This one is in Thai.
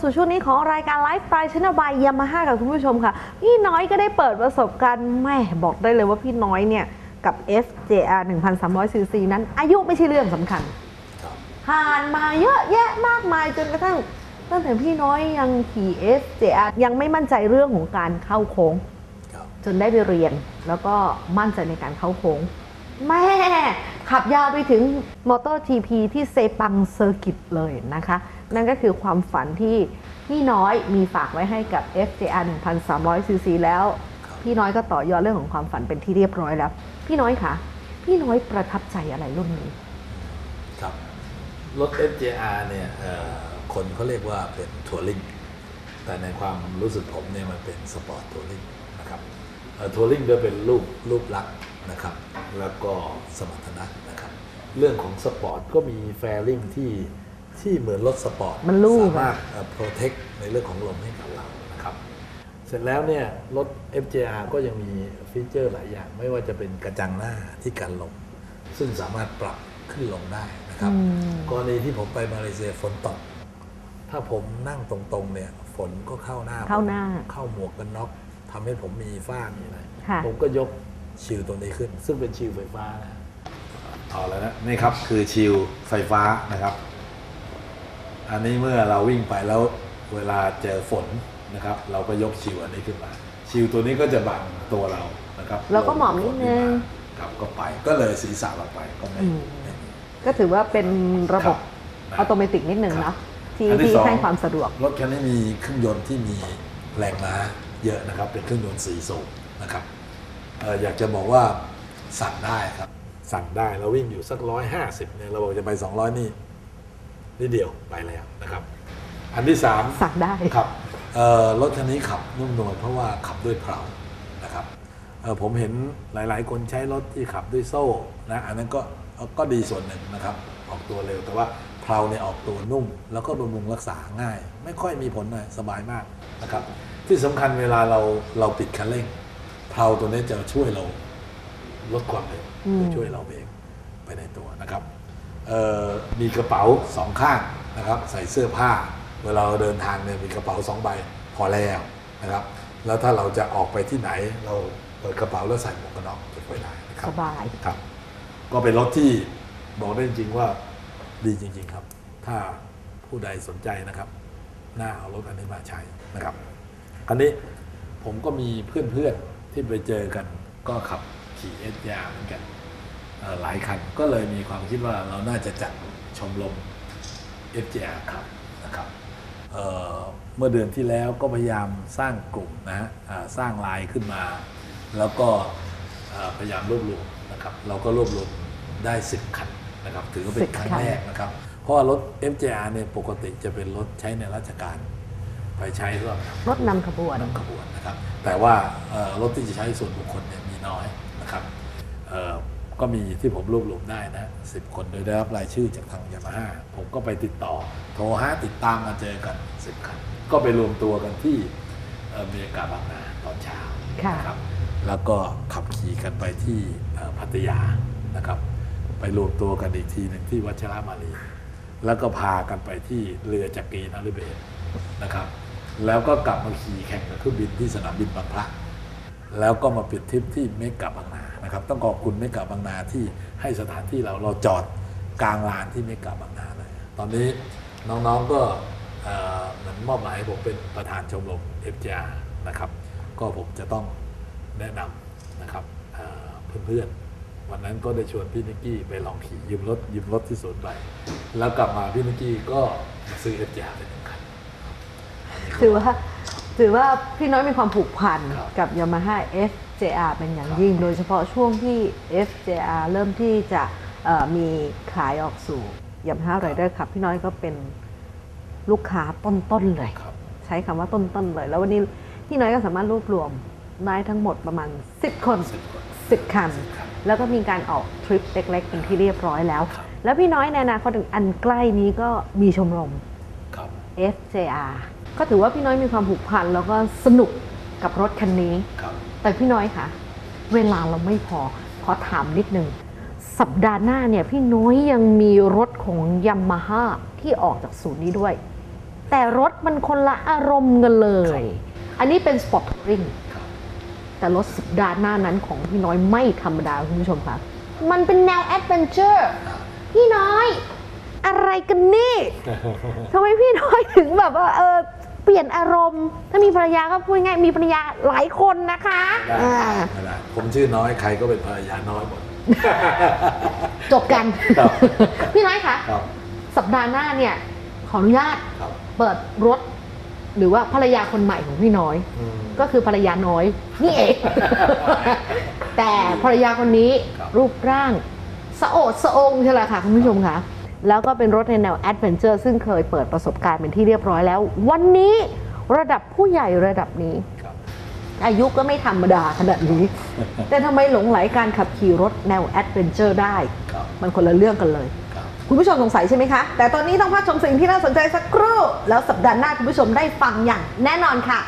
สู่ช่วงนี้ของรายการไลฟ์สไตล์ชนบายยามาฮ่ากับคุณผู้ชมค่ะ พี่น้อยก็ได้เปิดประสบการณ์แม่บอกได้เลยว่าพี่น้อยเนี่ย กับ FJR 1300 cc นั้น อายุไม่ใช่เรื่องสำคัญครับผ่านมาเยอะแยะมากมายจนกระทั่งตั้งแต่พี่น้อยยังขี่ FJR ยังไม่มั่นใจเรื่องของการเข้าโค้งครับจนได้ไปเรียนแล้วก็มั่นใจในการเข้าโค้งแม่ขับยาวไปถึงมอเตอร์ทีพีที่เซปังเซอร์กิตเลยนะคะ นั่นก็คือความฝันที่พี่น้อยมีฝากไว้ให้กับ FJR 1300 cc แล้ว พี่น้อยก็ต่อยอดเรื่องของความฝันเป็นที่เรียบร้อยแล้ว พี่น้อยคะพี่น้อยประทับใจอะไรรุ่นนี้ ครับ รถ FJR เนี่ยคนเขาเรียกว่าเป็นทัวริงแต่ในความรู้สึกผมเนี่ยมันเป็นสปอร์ตทัวริงนะครับทัวริงด้วยเป็นรูปรูปลักษณ์นะครับ แล้วก็สมรรถนะนะครับ เรื่องของสปอร์ตก็มีแฟริ่งที่ ที่เหมือนรถสปอร์ตมันลูกอะสามารถโปรเทคในเรื่องของลมให้กับเรานะครับ เสร็จแล้วเนี่ยรถ FJR ก็ยังมีฟีเจอร์หลายอย่าง ไม่ว่าจะเป็นกระจังหน้าที่กันลม ซึ่งสามารถปรับขึ้นลงได้นะครับอืมกรณีที่ผมไปมาเลเซียฝนตก ถ้าผมนั่งตรงๆเนี่ยฝนก็เข้าหน้าเข้าหน้าผมเข้าหมวกกันน็อกทำให้ผมมีฝ้ามีอะไรค่ะผมก็ยกชิลตัวนี้ขึ้น ซึ่งเป็นชิลไฟฟ้านะเอาแล้วนะนี่ครับคือชิลไฟฟ้านะครับ อันนี้เมื่อเราวิ่งไปแล้วเวลาเจอฝนนะครับ เราก็ยกชิลอันนี้ขึ้นมา ชิลตัวนี้ก็จะบังตัวเรานะครับแล้วก็หมอบนิดนึงครับก็ไปก็เลยศีรษะเราไปก็ไม่อืมไม่มีก็ถือว่าเป็นระบบครับอัตโนมัตินิดหนึ่งครับเนาะที่อันที่ที่สองให้ความสะดวกรถคันนี้มีเครื่องยนต์ที่มีแรงม้าเยอะนะครับ เป็นเครื่องยนต์สี่สูบนะครับเอ่ออยากจะบอกว่าสั่งได้ครับ สั่งได้เราวิ่งอยู่สักร้อยห้าสิบเนี่ยเราบอกจะไปสองร้อยนี่ นิดเดียวไปแล้วนะครับ อันที่สามสั่งได้ครับเอ่อรถคันนี้ขับนุ่มนวลเพราะว่าขับด้วยเพลานะครับเอ่อผมเห็นหลาย ๆ คนใช้รถที่ขับด้วยโซ่นะอันนั้นก็ก็ดีส่วนหนึ่งนะครับ ออกตัวเร็วแต่ว่าเพลาเนี่ยออกตัวนุ่ม แล้วก็บำรุงรักษาง่าย ไม่ค่อยมีผลเลยสบายมากนะครับ ที่สำคัญเวลาเราเราปิดคันเร่งเพลาตัวนี้จะช่วยเราลดความเร็วอืมช่วยเราเบรกไปในตัวนะครับเอ่อ มีกระเป๋าสองข้างนะครับใส่เสื้อผ้า เวลาเราเดินทางเนี่ยมีกระเป๋าสองใบพอแล้วนะครับ แล้วถ้าเราจะออกไปที่ไหนเราเปิดกระเป๋าแล้วใส่หมวกกันน็อกเก็บไว้ได้นะครับสบายครับ ก็เป็นรถที่บอกได้จริงๆว่าดีจริง ๆครับ ถ้าผู้ใดสนใจนะครับ น่าเอารถอันนี้มาใช้นะครับคันนี้ผมก็มีเพื่อนๆที่ไปเจอกันก็ขับขี่เอสยาเหมือนกันเอ่อ หลายคันก็เลยมีความคิดว่าเราน่าจะจัดชมรม FJR ครับนะครับเอ่อเมื่อเดือนที่แล้วก็พยายามสร้างกลุ่มนะฮะอ่าสร้างไลน์ขึ้นมา แล้วก็เอ่อพยายามรวบรวมนะครับเราก็รวบรวมได้ 10 คันนะครับถือว่าเป็10นครั้งคันแรกนะครับ เพราะว่ารถ MJR เนี่ยปกติจะเป็นรถใช้ในราชการไปใช้สำหรับรถนำขบวนนำขบวนนะครับ แต่ว่าเอ่อรถที่จะใช้ส่วนบุคคลเนี่ยมีน้อยนะครับเอ่อ ก็มีที่ผมรวบรวมได้นะสิบคนโดยได้รับรายชื่อจากทางยามาฮ่าผมก็ไปติดต่อ โทรหาติดตามมาเจอกันสิบคัน ก็ไปรวมตัวกันที่เอ่ออเมริกาบางนาตอนเช้าค่ะนะครับ แล้วก็ขับขี่กันไปที่เอ่อพัทยานะครับ ไปรวมตัวกันอีกทีหนึ่งที่วัชรมาลีแล้วก็พากันไปที่เรือจักรีนาริเบศนะครับ แล้วก็กลับมาขี่แข่งกับเครื่องบินที่สนามบินบางพระ แล้วก็มาปิดทริปที่เมกะบางนานะครับต้องขอบคุณเมกะบางนาที่ให้สถานที่เราเราจอดกลางลานที่เมกะบางนาเลยตอนนี้น้องๆก็เหมือนมอบหมายให้ผมเป็นประธานชมรม FJR นะครับก็ผมจะต้องแนะนำนะครับเพื่อนๆ วันนั้นก็ได้ชวนพี่นิกกี้ไปลองขี่ยืมรถยืมรถที่ศูนไปแล้วกลับมาพี่นิกกี้ก็ซื้อ FJR ไปหนึ่งคันนนี้ก็ถือว่า ถือว่าพี่น้อยมีความผูกพันครับกับ Yamaha FJR เป็นอย่างครับยิ่ง โดยเฉพาะช่วงที่ FJR เริ่มที่จะเอ่อมีขายออกสู่ Yamaha Rider ครับ พี่น้อยก็เป็นลูกค้าต้นๆเลยครับใช้คำว่าต้นๆเลย แล้ววันนี้พี่น้อยก็สามารถรวบรวมได้ทั้งหมดประมาณ 10 คน 10คน10คัน10คัน แล้วก็มีการออกทริปเล็กๆเป็นที่เรียบร้อยแล้วครับแล้วพี่น้อยในอนาคตอันใกล้นี้ก็มีชมรมครับ FJR ก็ถือว่าพี่น้อยมีความผูกพันแล้วก็สนุกกับรถคันนี้ ครับ แต่พี่น้อยคะเวลาเราไม่พอขอถามนิดนึง สัปดาห์หน้าเนี่ยพี่น้อยยังมีรถของยามาฮ่าที่ออกจากศูนย์นี้ด้วยมแต่รถมันคนละอารมณ์กันเลย อันนี้เป็นสปอร์ตทัวริงครับแต่รถสัปดาห์หน้านั้นของพี่น้อยไม่ธรรมดาคุณผู้ชมคะมันเป็นแนวแอดเวนเจอร์พี่น้อย อะไรกันนี่ทำไมพี่น้อยถึงแบบว่าเออเปลี่ยนอารมณ์ ถ้ามีภรรยาก็พูดง่ายๆมีภรรยาหลายคนนะคะได้อ่าไม่ได้ผมชื่อน้อยใครก็เป็นภรรยาน้อยหมด จบกัน ครับ พี่น้อยคะครับสัปดาห์หน้าเนี่ยขออนุญาตครับเปิดรถ หรือว่าภรรยาคนใหม่ของพี่น้อย อืม ก็คือภรรยาน้อยนี่เอง แต่ภรรยาคนนี้ครับ รูปร่าง สะโอดสะองใช่ไหมค่ะคุณผู้ชมคะ แล้วก็เป็นรถในแนวแอดเวนเจอร์ซึ่งเคยเปิดประสบการณ์เป็นที่เรียบร้อยแล้ว วันนี้ระดับผู้ใหญ่ระดับนี้ครับอายุก็ไม่ธรรมดาขนาดนี้ แต่ทำไมหลงไหลการขับขี่รถแนวแอดเวนเจอร์ได้ครับมันคนละเรื่องกันเลยครับคุณผู้ชมสงสัยใช่ไหมคะ แต่ตอนนี้ต้องพักชมสิ่งที่น่าสนใจสักครู่ แล้วสัปดาห์หน้าคุณผู้ชมได้ฟังอย่างแน่นอนค่ะ